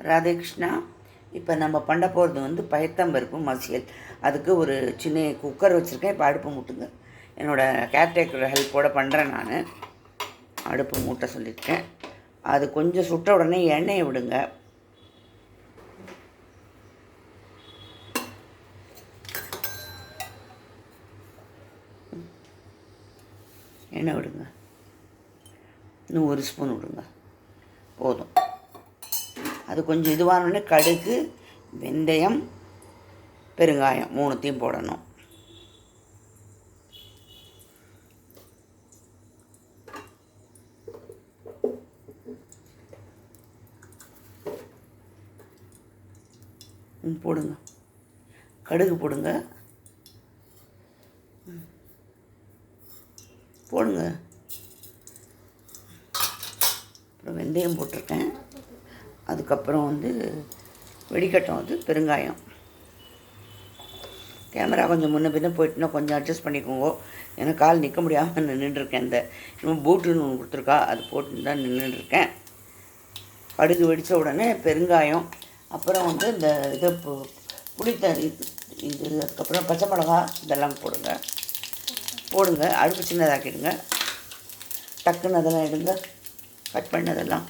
ராதேகிருஷ்ணா இப்போ நம்ம பண்ண போகிறது வந்து பயத்தம்பருப்பு மசியல். அதுக்கு ஒரு சின்ன குக்கர் வச்சுருக்கேன். இப்போ அடுப்பு மூட்டுங்க. என்னோடய கேர்டேக்கர் ஹெல்ப்போடு பண்ணுறேன் நான். அடுப்பு மூட்ட சொல்லியிருக்கேன். அது கொஞ்சம் சுட்ட உடனே எண்ணெயை விடுங்க. எண்ணெய் விடுங்க. இன்னும் ஒரு ஸ்பூன் விடுங்க. போதும். அது கொஞ்சம் இதுவானோடனே கடுகு வெந்தயம் பெருங்காயம் மூணுத்தையும் போடணும். ம், போடுங்க. கடுகு போடுங்க. போடுங்க. அப்புறம் வெந்தயம் போட்டிருக்கேன். அதுக்கப்புறம் வந்து வெடிக்கட்டும் வந்து பெருங்காயம். கேமரா கொஞ்சம் முன்ன பின்ன போயிட்டுனா கொஞ்சம் அட்ஜஸ்ட் பண்ணிக்கோங்க. எனக்கு கால் நிற்க முடியாமல் நின்றுட்டுருக்கேன் இந்த இன்னும் பூட்டுன்னு ஒன்று கொடுத்துருக்கா அது போட்டு தான் நின்றுட்டுருக்கேன் கடுகு வெடித்த உடனே பெருங்காயம் அப்புறம் வந்து இந்த இது பு- புளித்தறி இது அதுக்கப்புறம் பச்சை மிளகா இதெல்லாம் போடுங்க. போடுங்க அடுப்பு சின்னதாக்கிடுங்க. டக்குன்னு அதெல்லாம் எடுங்க. கட் பண்ணதெல்லாம்.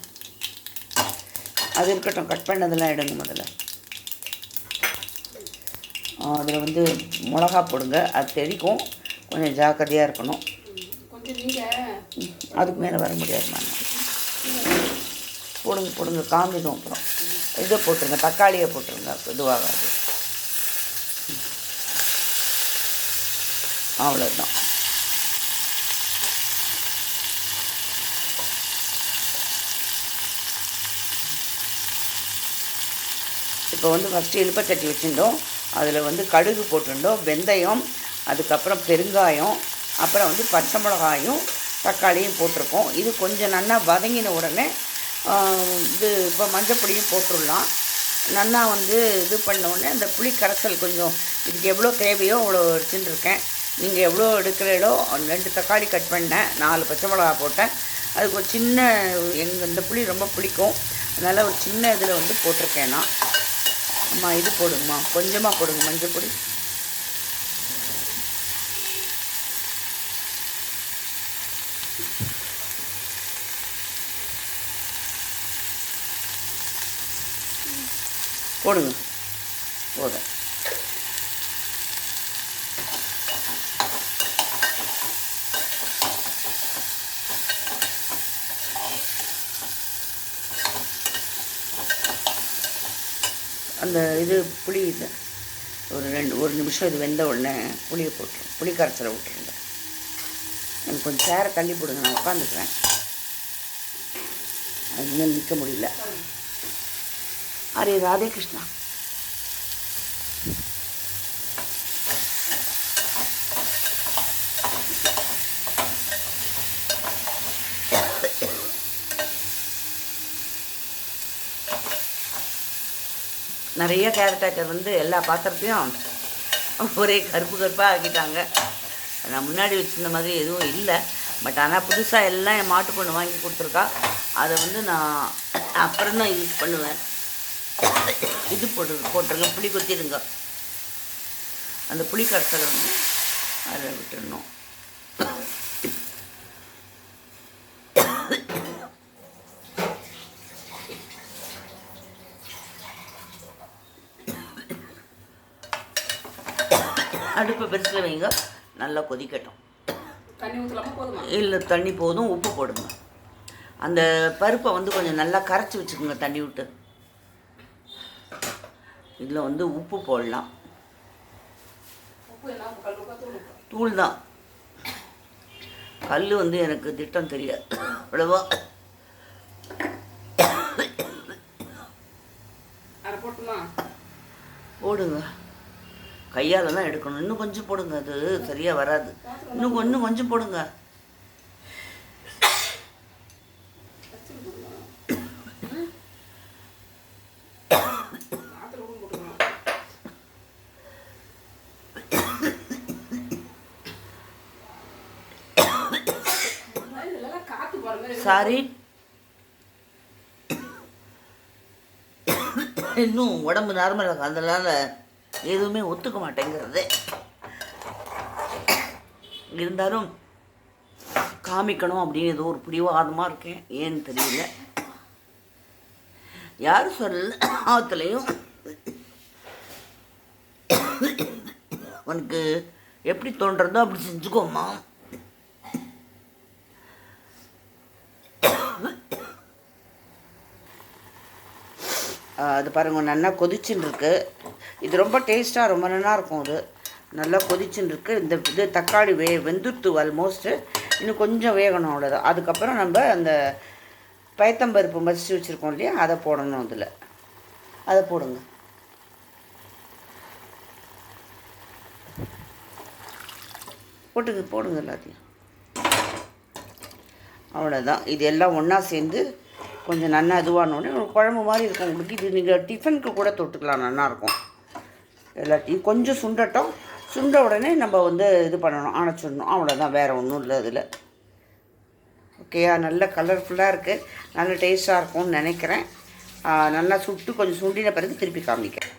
அது இருக்கட்டும் கட் பண்ணதெல்லாம் எடுங்க முதல்ல. அதில் வந்து மிளகா போடுங்க. அது தெளிக்கும் கொஞ்சம் ஜாக்கிரதையாக இருக்கணும். அதுக்கு மேலே வர முடியாது நான் போடுங்க போடுங்க. காந்திடும் அப்புறம். இதை போட்டுருங்க. தக்காளியை போட்டுருங்க. இதுவாகாது. அவ்வளோதான் இப்போ வந்து ஃபஸ்ட்டு இழுப்பச்சட்டி வச்சுருந்தோம். அதில் வந்து கடுகு போட்டுருந்தோம் வெந்தயம் அதுக்கப்புறம் பெருங்காயம் அப்புறம் வந்து பச்சை மிளகாயும் தக்காளியும் போட்டிருக்கோம். இது கொஞ்சம் நல்லா வதங்கின உடனே இது இப்போ மஞ்சப்பொடியும் போட்டுடலாம். நல்லா வந்து இது பண்ண உடனே அந்த புளி கரைசல் கொஞ்சம் இதுக்கு எவ்வளோ தேவையோ அவ்வளோ எடுத்துட்டு நீங்கள் எவ்வளோ எடுக்கிறீடோ ரெண்டு தக்காளி கட் பண்ணேன் நாலு பச்சை மிளகா போட்டேன். அதுக்கு ஒரு சின்ன எங்கள் இந்த புளி ரொம்ப பிடிக்கும் அதனால் ஒரு சின்ன இதில் வந்து போட்டிருக்கேன் நான். அம்மா இது போடுங்கம்மா கொஞ்சமாக போடுங்க மஞ்சள் பொடி. போடுங்க. போதும். அந்த இது புளி இது ஒரு ரெண்டு ஒரு நிமிஷம் இது வெந்த உடனே புளியை போட்டுரும் புளி கரைச்சலை விட்டுருங்க எனக்கு கொஞ்சம் சேரை தள்ளி போடுங்க நான் உட்காந்துக்கிறேன். அது இன்னும் நிற்க முடியல. அரே ராதே கிருஷ்ணா. நிறைய கேரட் ஆக்கர் வந்து எல்லா பாத்திரத்தையும் ஒரே கருப்பு கருப்பாக ஆக்கிட்டாங்க. நான் முன்னாடி வச்சுருந்த மாதிரி எதுவும் இல்லை. பட் ஆனால் புதுசாக எல்லாம் என் மாட்டு பொண்ணு வாங்கி கொடுத்துருக்கா. அதை வந்து நான் அப்புறம் தான் யூஸ் பண்ணுவேன். இது போட்டு போட்டுருங்க. புளி கொத்திடுங்க. அந்த புளி கரைசலை வந்து அதில் விட்டுடணும். அடுப்பை பெருசில் வைங்க. நல்லா கொதிக்கட்டும். இல்லை தண்ணி போதும் உப்பு போடுங்க. அந்த பருப்பை வந்து கொஞ்சம் நல்லா கரைச்சி வச்சுக்கோங்க தண்ணி விட்டு. இதில் வந்து உப்பு போடலாம். தூள் தான். கல் வந்து எனக்கு திட்டம் தெரியாது. அவ்வளவா. போடுங்க. கையால் தான் எடுக்கணும். இன்னும் கொஞ்சம் போடுங்க. அது சரியாக வராது. இன்னும் இன்னும் கொஞ்சம் போடுங்க. சாரி. இன்னும் உடம்பு நார்மல் இருக்கு? அதனால் எதுவுமே ஒத்துக்க மாட்டேங்கிறது. இருந்தாலும் காமிக்கணும் அப்படின்னு ஏதோ ஒரு பிடிவாதமாக இருக்கேன். ஏன்னு தெரியல. யார் சொல்ல ஆத்துலேயும் உனக்கு எப்படி தோன்றதோ அப்படி செஞ்சுக்கோம்மா. அது பாருங்கள் நல்லா கொதிச்சுன்னு இருக்கு இது ரொம்ப டேஸ்ட்டாக ரொம்ப நல்லா இருக்கும் இது நல்லா கொதிச்சுன்னு இருக்கு இந்த இது தக்காளி வே வெந்துட்டு ஆல்மோஸ்ட்டு இன்னும் கொஞ்சம் வேகணும் அவ்வளோதான் அதுக்கப்புறம் நம்ம அந்த பயத்தம்பருப்பு மசிச்சு வச்சுருக்கோம் இல்லையா அதை போடணும் அதில். அதை போடுங்க. போட்டுக்கு போடுங்க எல்லாத்தையும். அவ்வளோதான் இது எல்லாம் ஒன்றா சேர்ந்து கொஞ்சம் நல்லா இதுவானோடனே ஒரு குழம்பு மாதிரி இருக்கும் உங்களுக்கு. இது நீங்கள் டிஃபனுக்கு கூட தொட்டுக்கலாம் நல்லாயிருக்கும் எல்லாத்தையும் கொஞ்சம் சுண்டட்டும். சுண்ட உடனே நம்ம வந்து இது பண்ணணும் அணைச்சிடணும். அவ்வளோதான் வேறு ஒன்றும் இல்லை இதில் ஓகேயா நல்ல கலர்ஃபுல்லாக இருக்குது நல்ல டேஸ்ட்டாக இருக்கும்னு நினைக்கிறேன். நல்லா சுட்டு கொஞ்சம் சுண்டின பிறகு திருப்பி காமிக்கிறேன்.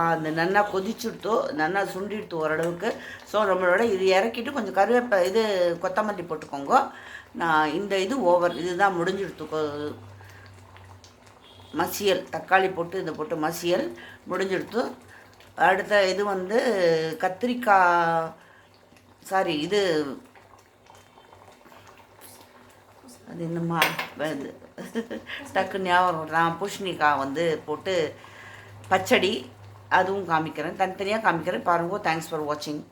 அந்த நல்லா கொதிச்சுடுத்தோ நல்லா சுண்டிடுத்து ஓரளவுக்கு. ஸோ நம்மளோட இது இறக்கிட்டு கொஞ்சம் கருவேப்ப இது கொத்தமல்லி போட்டுக்கோங்க. நான் இந்த இது ஓவர் இதுதான் முடிஞ்சிடுத்து மசியல் தக்காளி போட்டு இதை போட்டு மசியல் முடிஞ்சிடுத்து. அடுத்த இது வந்து கத்திரிக்காய் சாரி இது அது என்னம்மா? இது டக்கு ஞாபகம் நான் பூஷணிக்காய் வந்து போட்டு பச்சடி அதுவும் காமிக்கிறேன். தனித்தனியாக காமிக்கிறேன். பாருங்க தேங்க்ஸ் ஃபார் வாட்சிங்